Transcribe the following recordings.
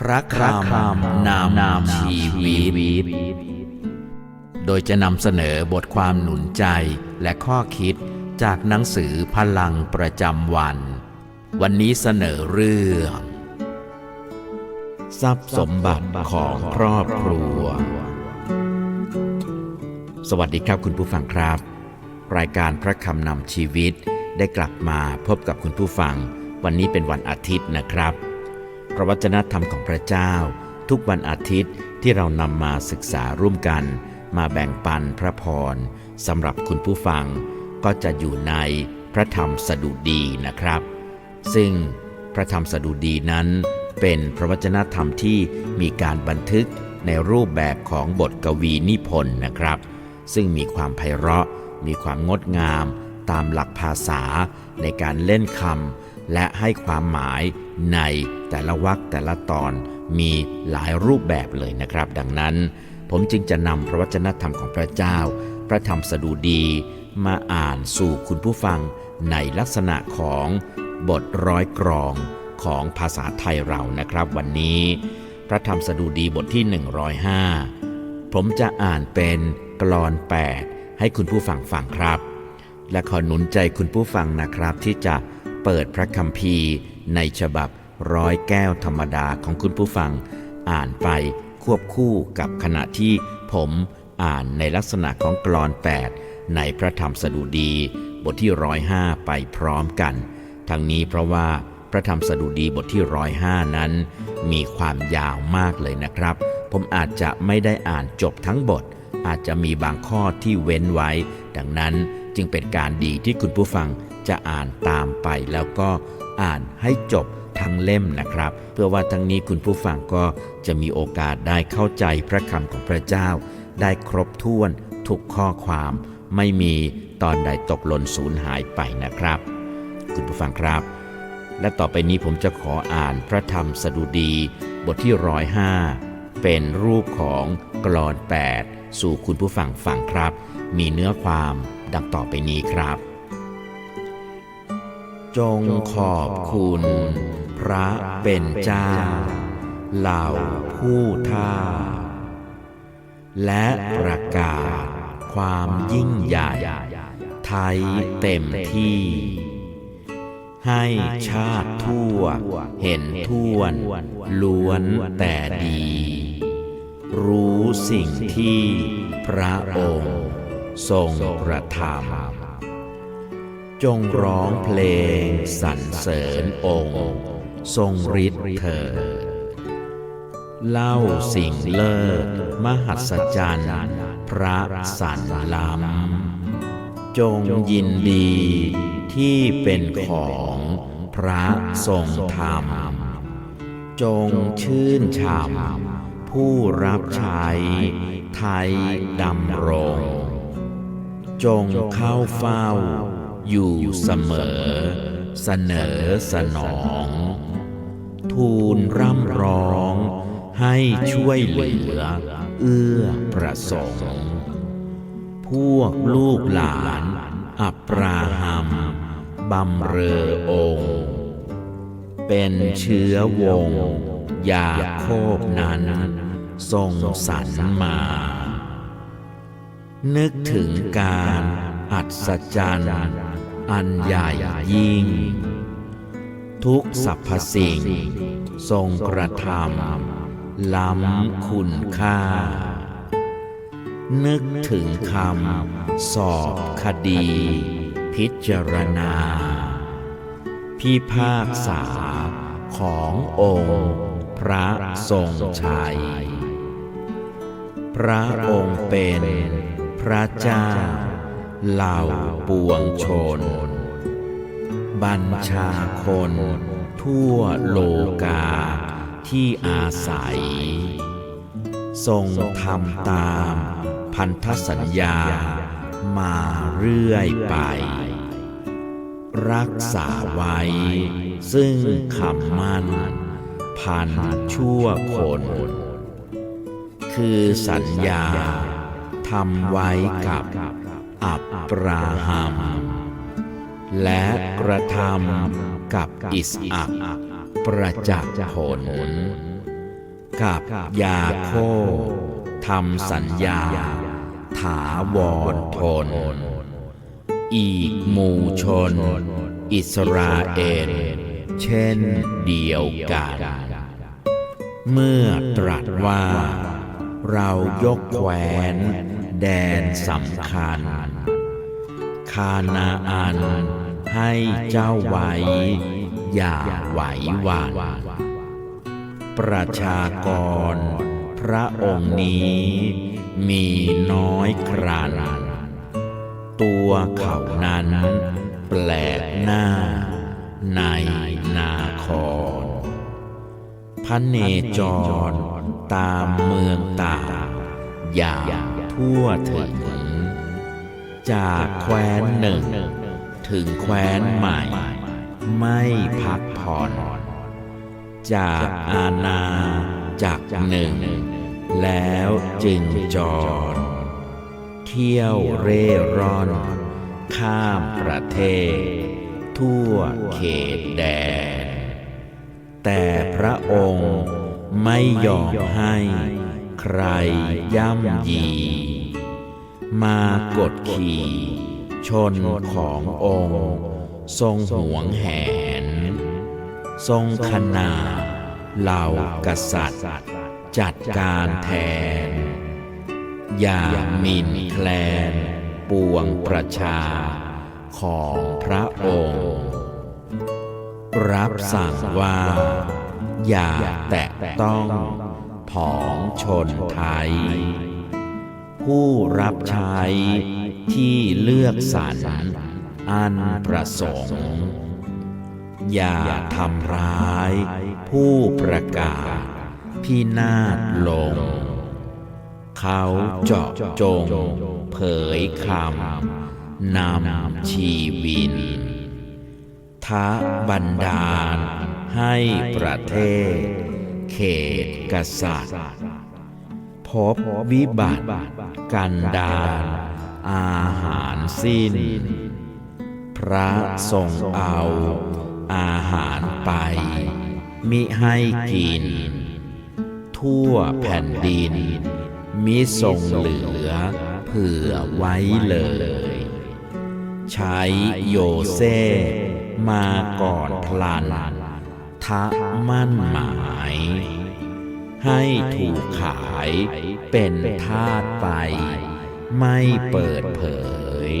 พระคำนำนำชีวิต โดยจะนำเสนอบทความหนุนใจและข้อคิดจากหนังสือพลังประจำวัน วันนี้เสนอเรื่อง ทรัพย์สมบัติของครอบครัว สวัสดีครับคุณผู้ฟังครับ รายการพระคำนำชีวิตได้กลับมาพบกับคุณผู้ฟัง วันนี้เป็นวันอาทิตย์นะครับ พระวจนะธรรมของพระเจ้า ทุกวันอาทิตย์ที่เรานำมาศึกษาร่วมกัน มาแบ่งปันพระพรสำหรับคุณผู้ฟัง ก็จะอยู่ในพระธรรมสดุดีนะครับ ซึ่งพระธรรมสดุดีนั้น เป็นพระวจนะธรรมที่มีการบันทึกในรูปแบบของบทกวีนิพนธ์นะครับ ซึ่งมีความไพเราะ มีความงดงาม ตามหลักภาษาในการเล่นคำ และให้ความหมายในแต่ละวรรคแต่ละตอนมีหลายรูปแบบเลยนะครับ ดังนั้น ผมจึงจะนำพระวจนะธรรมของพระเจ้า พระธรรมสดุดี มาอ่านสู่คุณผู้ฟังในลักษณะของบทร้อยกรองของภาษาไทยเรานะครับ วันนี้ พระธรรมสดุดีบทที่ 105 ผมจะอ่านเป็นกลอน 8 ให้คุณผู้ฟังฟังครับ และขอหนุนใจคุณผู้ฟังนะครับที่จะ เปิดพระคัมภีร์ ในฉบับร้อยแก้วธรรมดาของคุณผู้ฟัง อ่านไปควบคู่กับขณะที่ผมอ่านในลักษณะของกลอน 8 ในพระธรรมสดุดี บทที่ร้อยห้าไปพร้อมกัน ทั้งนี้เพราะว่าพระธรรมสดุดีบทที่ร้อยห้านั้น มีความยาวมากเลยนะครับ ผมอาจจะไม่ได้อ่านจบทั้งบท อาจจะมีบางข้อที่เว้นไว้ ดังนั้นจึงเป็นการดีที่คุณผู้ฟัง จะอ่านตามไปแล้วก็อ่านให้จบทั้งเล่มนะครับ เพื่อว่าทั้งนี้คุณผู้ฟังก็จะมีโอกาสได้เข้าใจพระคำของพระเจ้า ได้ครบถ้วนทุกข้อความไม่มีตอนใดตกหล่นสูญหายไปนะครับ คุณผู้ฟังครับ และต่อไปนี้ผมจะขออ่านพระธรรมสดุดีบทที่ร้อยห้าเป็นรูปของกลอน 8 สู่คุณผู้ฟังฟังครับ มีเนื้อความดังต่อไปนี้ครับ จงขอบคุณ พระเป็นเจ้า เหล่าผู้ท่า และประกาศความยิ่งใหญ่ ไทยเต็มที่ ให้ชาติทั่วเห็นท่วน ล้วนแต่ดี รู้สิ่งที่พระองค์ทรงกระทำ จงร้องเพลงสรรเสริญองค์ ทรงฤทธิ์เถิดเล่าสิ่งเลิศมหัศจรรย์พระสันล้ำจงยินดีที่เป็นของพระทรงธรรม จงชื่นชมผู้รับใช้ไทยดำรง จงเข้าเฝ้า อยู่เสมอ เสนอสนอง ทูลร่ำร้อง ให้ช่วยเหลือ เอื้อประสงค์ พวกลูกหลาน อับราฮัมบำเรอองค์ เป็นเชื้อวงศยาโคบนั้นทรงสรรมา นึกถึงการอัศจรรย์ อันใหญ่ยิ่ง ทุกสรรพสิ่ง ทรงกระทำล้ำคุณค่า นึกถึงคำสอบคดี พิจารณา พิพากษาขององค์พระทรงชัย พระองค์เป็นพระเจ้า เหล่าปวงชน บัญชาคน ทั่วโลกาที่อาศัย ทรงทำตามพันธสัญญามาเรื่อยไป รักษาไว้ ซึ่งคำมั่น พันชั่วคน คือสัญญาทำไว้กับ อับราฮัม และกระทำกับอิสอักประจักษ์ผล กับยาโคทำสัญญา ถาวรทน อีกหมู่ชน อิสราเอลเช่นเดียวกัน เมื่อตรัสว่า เรายกแคว้น แดนสำคัญ คานาอันให้เจ้าไว้ อย่าไหวหวัน่นประชากร พระองค์นี้มีน้อยครันตัวเขานั้นแปลกหน้า ในนาครพระเนจรตามเมืองต่างอย่าง ทั่วถึง จากแคว้นหนึ่ง ถึงแคว้นใหม่ ไม่พักผ่อน จากอาณาจากหนึ่ง แล้วจึงจร เที่ยวเร่ร่อน ข้ามประเทศ ทั่วเขตแดน แต่พระองค์ไม่ยอมให้ ใครย่ำยี มากดขี่ชนขององค์ ทรงหวงแหน ทรงขนาดเหล่ากษัตริย์ จัดการแทน อย่าหมินแคลน ปวงประชาของพระองค์ รับสั่งว่า อย่าแตะต้อง ผองชนไทย ผู้รับใช้ที่เลือกสรรอันประสงค์ อย่าทำร้าย ผู้ประกาศพินาศลง เขาเจาะจง เผยคำนำชีวินท้าบันดาลให้ประเทศ เขตกษัตริย์พบวิบัติกันดารอาหารสิ้น พระทรงเอาอาหารไป มิให้กิน ทั่วแผ่นดิน มิทรงเหลือเผื่อไว้เลย ใช้โยเซมาก่อนพลัน ทะมั่นหมาย ให้ถูกขายเป็นทาสไป ไม่เปิดเผย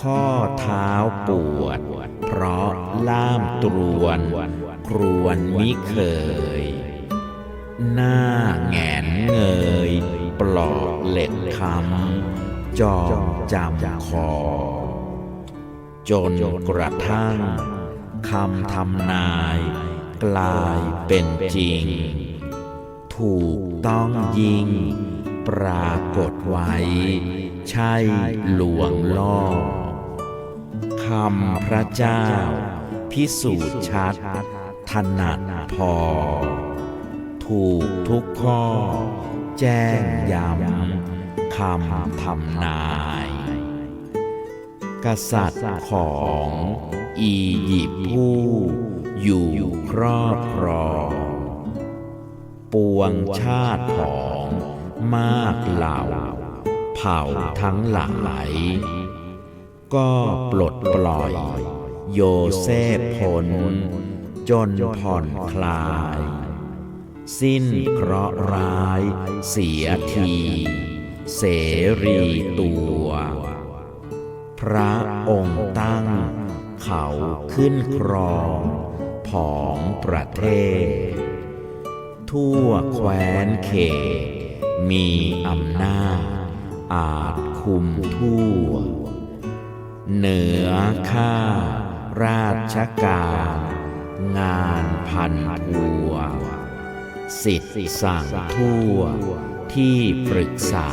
ข้อเท้าปวด เพราะล่ามตรวนครวนมิเคย หน้าแงนเงย ปลอกเหล็กคำจอมจำคอจนกระทั่ง คำทำนาย กลายเป็นจริง ถูกต้องยิ่ง ปรากฏไว้ ใช่หลวงล่อคำพระเจ้า พิสูจน์ชัด ถนัดพอ ถูกทุกข้อ แจ้งย้ำคำทำนาย กษัตริย์ของ อียิปต์ผู้อยู่ครอบครองปวงชาติของมากเหล่า เผ่าทั้งหลายก็ปลดปล่อย โยเซฟพ้นจนผ่อนคลาย สิ้นเคราะห์ร้าย เสียที เสรีตัว พระองค์ตั้ง เขาขึ้นครองผองประเทศ ทั่วแคว้นเขต มีอำนาจ อาจคุมทั่ว เหนือข้าราชการ งานพันพัวสิทธิ์สั่งทั่วที่ปรึกษา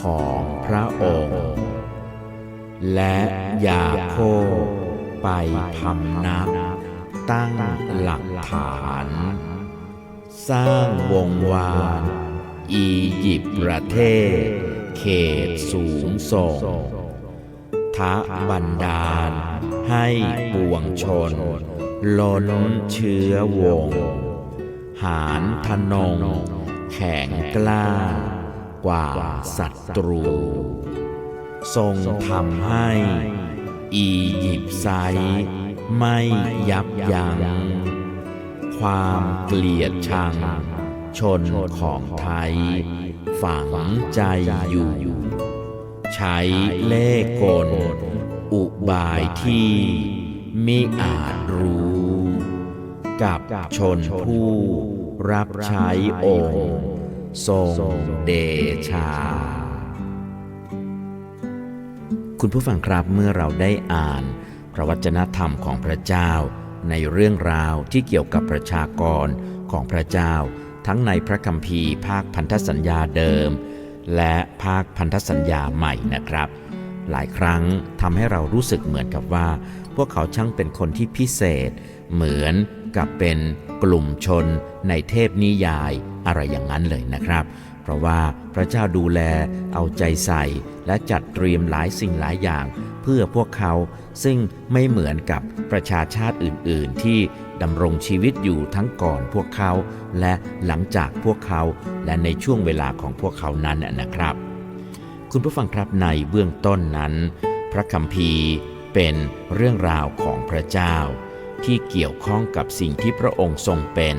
ของพระองค์ และยาโค ไปพำนัก ตั้งหลักฐาน สร้างวงวาน อียิปต์ประเทศ เขตสูงส่งทะบันดาล ให้ปวงชน ล้นเชื้อวง หารทนง แข็งกล้ากว่าศัตรู ทรงทำให้ อียิปต์ไซไม่ยับยัง้งความเกลียดชัง ชนของไทย ฝังใจอยู่ ใช้เล่กล อุบายที่มิอาจรู้ กับชนผู้รับใช้องค์ ทรงเดชา คุณผู้ฟังครับเมื่อเราได้อ่านพระวจนะธรรมของพระเจ้า ในเรื่องราวที่เกี่ยวกับประชากรของพระเจ้า ทั้งในพระคัมภีร์ ภาคพันธสัญญาเดิม และภาคพันธสัญญาใหม่นะครับ หลายครั้งทำให้เรารู้สึกเหมือนกับว่า พวกเขาช่างเป็นคนที่พิเศษ เหมือนกับเป็นกลุ่มชนในเทพนิยายอะไรอย่างนั้นเลยนะครับ ราะว่าพระเจ้าดูแลเอาใจใส่และจัดเตรียมหลายสิ่งหลายอย่าง เพื่อพวกเขาซึ่งไม่เหมือนกับประชาชาติอื่น ๆ ที่ดำรงชีวิตอยู่ทั้งก่อนพวกเขาและหลังจากพวกเขาและในช่วงเวลาของพวกเขานั้นนะครับ คุณผู้ฟังครับในเบื้องต้นนั้น พระคัมภีร์เป็นเรื่องราวของพระเจ้า ที่เกี่ยวข้องกับสิ่งที่พระองค์ทรงเป็น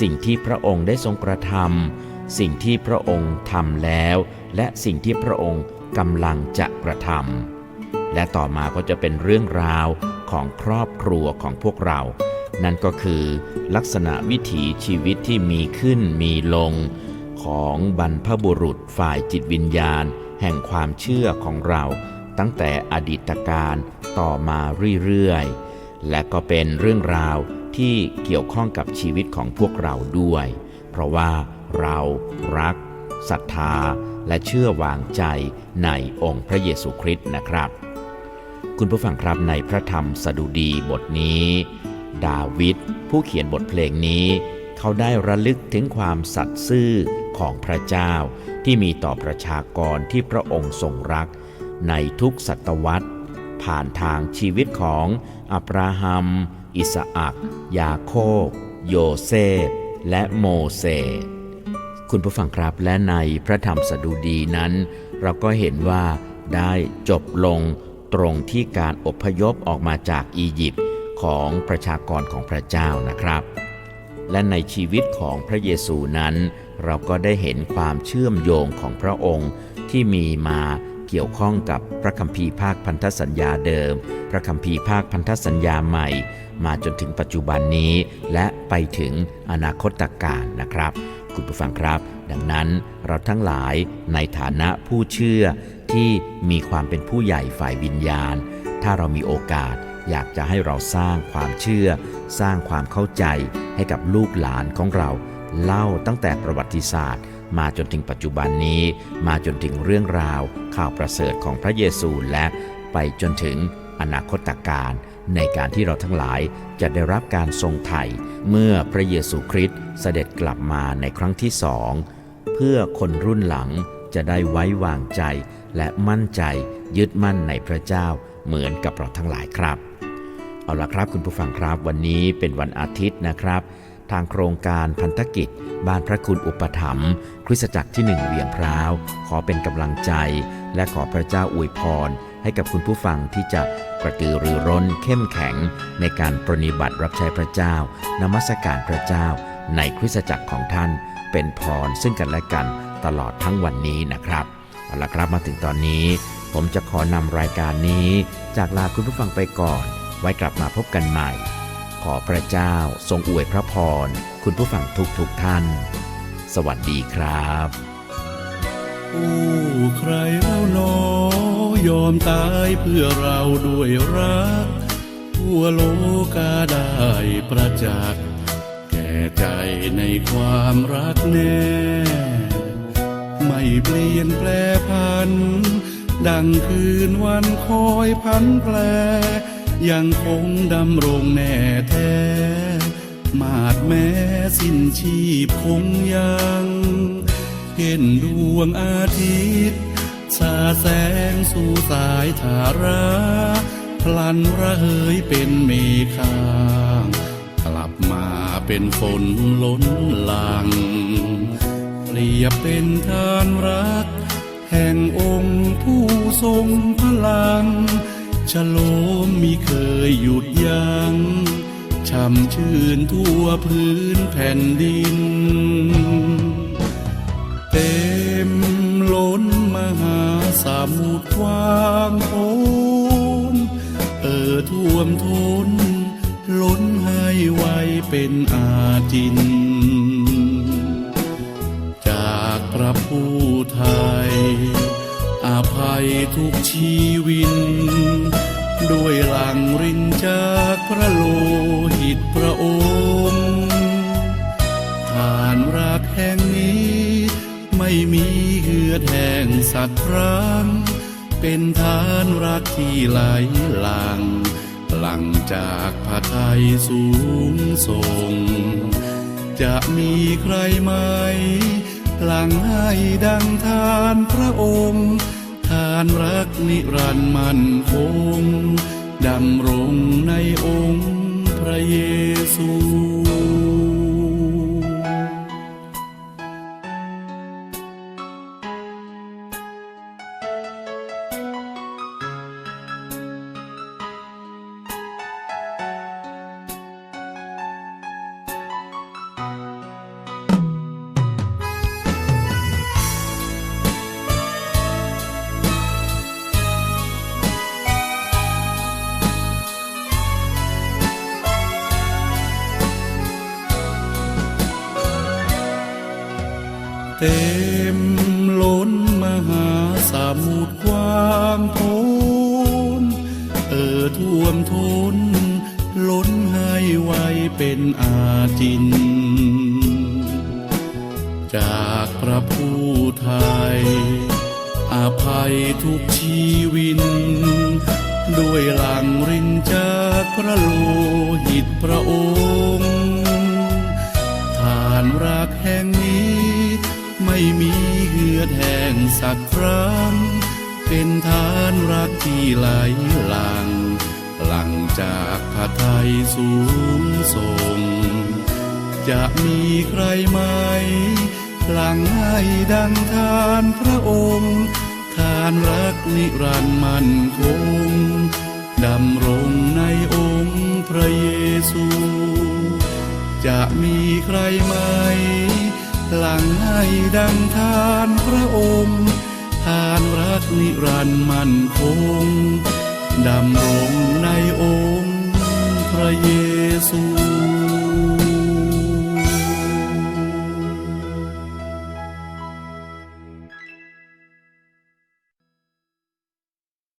สิ่งที่พระองค์ได้ทรงกระทำ สิ่งที่พระองค์ทำแล้ว และสิ่งที่พระองค์กำลังจะกระทำและต่อมาก็จะเป็นเรื่องราวของครอบครัวของพวกเรา นั่นก็คือลักษณะวิถีชีวิตที่มีขึ้นมีลง ของบรรพบุรุษฝ่ายจิตวิญญาณ แห่งความเชื่อของเรา ตั้งแต่อดีตการต่อมาเรื่อยๆ และก็เป็นเรื่องราวที่เกี่ยวข้องกับชีวิตของพวกเราด้วย เพราะว่า เรา รักศรัทธา และเชื่อวางใจในองค์พระเยซูคริสต์นะครับ คุณผู้ฟังครับในพระธรรมสดุดีบทนี้ ดาวิดผู้เขียนบทเพลงนี้ เขาได้ระลึกถึงความสัตย์ซื่อของพระเจ้าที่มีต่อประชากรที่พระองค์ทรงรัก ในทุกศตวรรษ ผ่านทางชีวิตของอับราฮัม อิสอักยาโคบโยเซฟและโมเสส คุณผู้ฟังครับและในพระธรรมสดุดีนั้น เราก็เห็นว่าได้จบลงตรงที่การอพยพออกมาจากอียิปต์ของประชากรของพระเจ้านะครับ และในชีวิตของพระเยซูนั้น เราก็ได้เห็นความเชื่อมโยงของพระองค์ที่มีมาเกี่ยวข้องกับพระคัมภีร์ภาคพันธสัญญาเดิม พระคัมภีร์ภาคพันธสัญญาใหม่ มาจนถึงปัจจุบันนี้ และไปถึงอนาคตการนะครับ คุณผู้ฟังครับ ดังนั้นเราทั้งหลายในฐานะผู้เชื่อที่มีความเป็นผู้ใหญ่ฝ่ายวิญญาณ ถ้าเรามีโอกาสอยากจะให้เราสร้างความเชื่อ สร้างความเข้าใจให้กับลูกหลานของเรา เล่าตั้งแต่ประวัติศาสตร์ มาจนถึงปัจจุบันนี้ มาจนถึงเรื่องราว ข่าวประเสริฐของพระเยซูและไปจนถึงอนาคตการ ในการที่เราทั้งหลายจะได้รับการทรงไถ่เมื่อพระเยซูคริสต์เสด็จกลับมาในครั้งที่สองเพื่อคนรุ่นหลังจะได้ไว้วางใจ และมั่นใจยึดมั่นในพระเจ้าเหมือนกับเราทั้งหลายครับ เอาละครับคุณผู้ฟังครับวันนี้เป็นวันอาทิตย์นะครับ ทางโครงการพันธกิจ บ้านพระคุณอุปถัมภ์คริสตจักรที่หนึ่งเวียงพร้าว ขอเป็นกำลังใจ และขอพระเจ้าอวยพร ให้กับคุณผู้ฟังที่จะ กระตือรือร้นเข้มแข็งในการปรนิบัติรับใช้พระเจ้านมัสการพระเจ้า ในคริสตจักรของท่านเป็นพรซึ่งกันและกันตลอดทั้งวันนี้นะครับเอาละครับมาถึงตอนนี้ ผมจะขอนำรายการนี้ จากลาคุณผู้ฟังไปก่อน ไว้กลับมาพบกันใหม่ ขอพระเจ้าทรงอวยพระพร คุณผู้ฟังทุกทุกๆท่าน สวัสดีครับ โอ้ใครเล่าหนอยอมตายเพื่อเราด้วยรัก ทั่วโลกาได้ประจักษ์แก่ใจในความรักแน่ ไม่เปลี่ยนแปลพัน ดังคืนวันคอยพันแปล ยังคงดำรงแน่แท้มาดแม้สิ้นชีพคงยัง เห็นดวงอาทิตย์สาแสงสู่สายธาราพลันระเหยเป็นเมฆางกลับมาเป็นฝนล้นหลังเปรียบเป็นทานรัก แห่งองค์ผู้ทรงพลังฉโลมมิเคยหยุดยัง้งช่ำชื่นทั่วพื้นแผ่นดิน ต็มล้นมหาสามุทรกว้างโพ้นเอ่อท่วมท้นล้นให้ไวเป็นอาจิน จากพระผู้ไทยอาภัยทุกชีวิน ด้วยหลังรินจากพระโลหิตพระโอ ไม่มีเหือดแห้งสักครั้ง เป็นทานรักที่ไหลหลัง หลังจากพระไทยสูงส่ง จะมีใครไหม หลังให้ดังทานพระองค์ ทานรักนิรันดร์มันคงดำรงในองค์พระเยซู เป็นอาจิน จากพระผู้ไทยอาภัยทุกชีวิน ด้วยหลังรินจากพระโลหิตพระองค์ทานรักแห่งนี้ ไม่มีเหือดแห้งสักครั้ง เป็นทานรักที่ไหลหลัง หลังจากพระไทยสูงส่ง จะมีใครไหม หลังให้ดังทานพระองค์ ทานรักนิรันดร์มันคง ดำรงในองค์พระเยซู จะมีใครไหม หลังให้ดังทานพระองค์ ทานรักนิรันดร์มันคง ดำรงในองค์พระเยซู